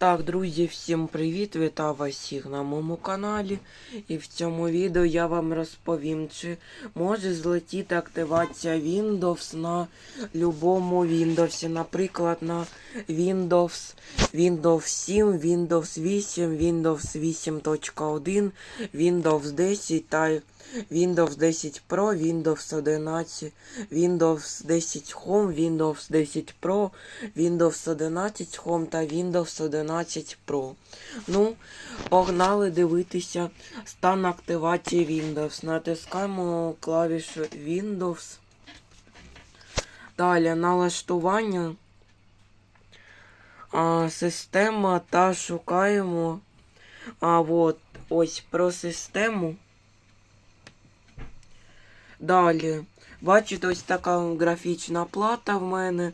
Так, друзі, всім привіт! Вітаю вас всіх на моєму каналі. І в цьому відео я вам розповім, чи може злетіти активація Windows на любому Windows. Наприклад, на Windows, Windows 7, Windows 8, Windows 8.1, Windows 10 та Windows 10 Pro, Windows 11, Windows 10 Home, Windows 10 Pro, Windows 11 Home та Windows 11 Pro. Ну, погнали дивитися стан активації Windows. Натискаємо клавішу Windows. Далі налаштування. А, система та шукаємо. А от ось про систему. Далі. Бачите, ось така графічна плата в мене.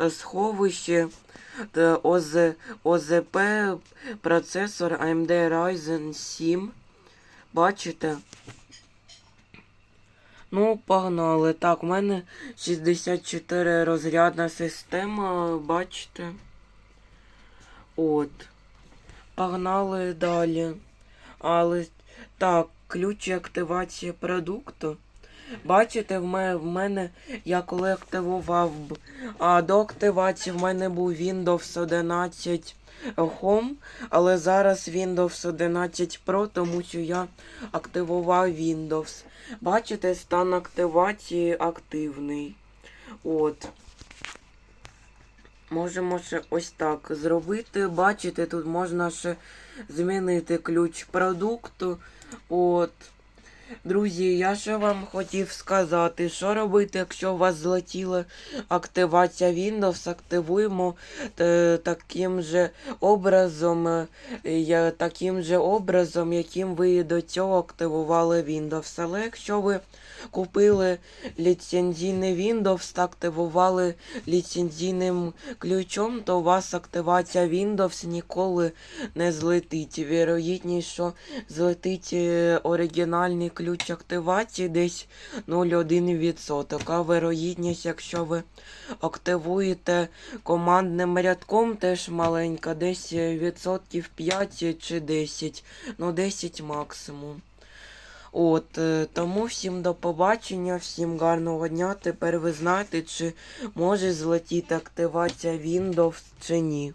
е, Сховище е, ОЗ, ОЗП, процесор AMD Ryzen 7. Бачите? Ну, погнали. Так, у мене 64 розрядна система, бачите? От. Погнали далі. Але так, ключ активації продукту. Бачите, в мене, я коли активував а до активації в мене був Windows 11 Home, але зараз Windows 11 Pro, тому що я активував Windows. Бачите, стан активації активний. От. Можемо ще ось так зробити. Бачите, тут можна ще змінити ключ продукту. От. Друзі, я ще вам хотів сказати, що робити, якщо у вас злетіла активація Windows, активуємо е, таким же образом, е, таким же образом, яким ви до цього активували Windows. Але якщо ви купили ліцензійний Windows та активували ліцензійним ключом, то у вас активація Windows ніколи не злетить. Вірогідність, що злетить е, оригінальний ключ активації десь 0,1%. А вирогідність, якщо ви активуєте командним рядком, теж маленька, десь відсотків 5 чи 10, ну 10 максимум. От, е, тому всім до побачення, всім гарного дня. Тепер ви знаєте, чи може злетіти активація Windows чи ні.